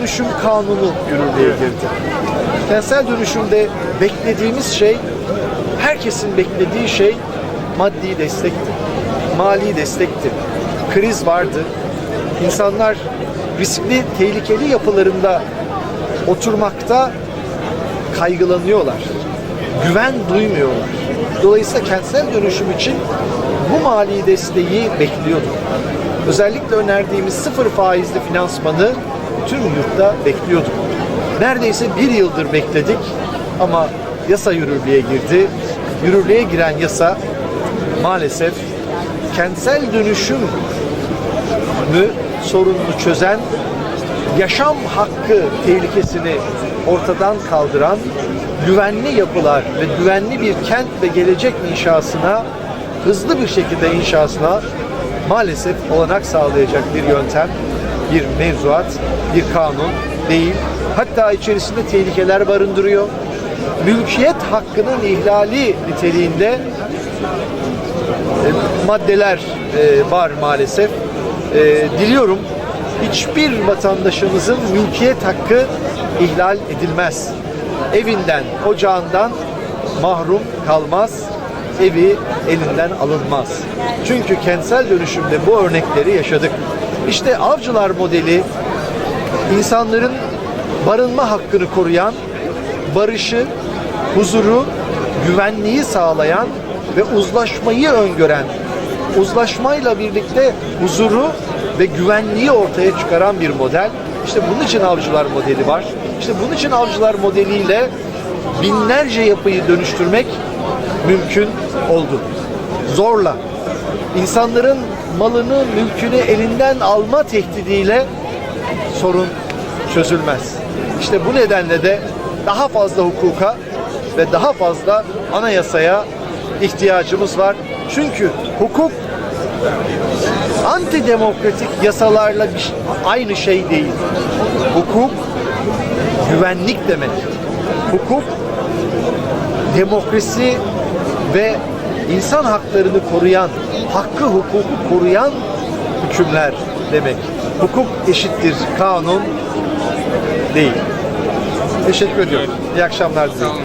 Dönüşüm kanunu yürürlüğe girdi. Kentsel dönüşümde beklediğimiz şey, herkesin beklediği şey maddi destekti, mali destekti. Kriz vardı. İnsanlar riskli, tehlikeli yapılarında oturmakta kaygılanıyorlar. Güven duymuyorlar. Dolayısıyla kentsel dönüşüm için bu mali desteği bekliyorduk. Özellikle önerdiğimiz sıfır faizli finansmanı tüm yurtta bekliyorduk. Neredeyse bir yıldır bekledik ama yasa yürürlüğe girdi. Yürürlüğe giren yasa maalesef kentsel dönüşüm mü sorununu çözen, yaşam hakkı tehlikesini ortadan kaldıran güvenli yapılar ve güvenli bir kent ve gelecek inşasına hızlı bir şekilde inşasına maalesef olanak sağlayacak bir yöntem, bir mevzuat, bir kanun değil. Hatta içerisinde tehlikeler barındırıyor. Mülkiyet hakkının ihlali niteliğinde e, maddeler e, var maalesef. E, diliyorum hiçbir vatandaşımızın mülkiyet hakkı ihlal edilmez. Evinden, ocağından mahrum kalmaz, evi elinden alınmaz. Çünkü kentsel dönüşümde bu örnekleri yaşadık. İşte avcılar modeli insanların barınma hakkını koruyan, barışı, huzuru, güvenliği sağlayan ve uzlaşmayı öngören, uzlaşmayla birlikte huzuru ve güvenliği ortaya çıkaran bir model. İşte bunun için avcılar modeli var. İşte bunun için avcılar modeliyle binlerce yapıyı dönüştürmek mümkün oldu. Zorla. İnsanların malını, mülkünü elinden alma tehdidiyle sorun çözülmez. İşte bu nedenle de daha fazla hukuka ve daha fazla anayasaya ihtiyacımız var. Çünkü hukuk antidemokratik yasalarla bir, aynı şey değil. Hukuk güvenlik demek. Hukuk demokrasi ve insan haklarını koruyan, hakkı hukuku koruyan hükümler demek. Hukuk eşittir kanun değil. Teşekkür ediyorum. İyi akşamlar diliyorum.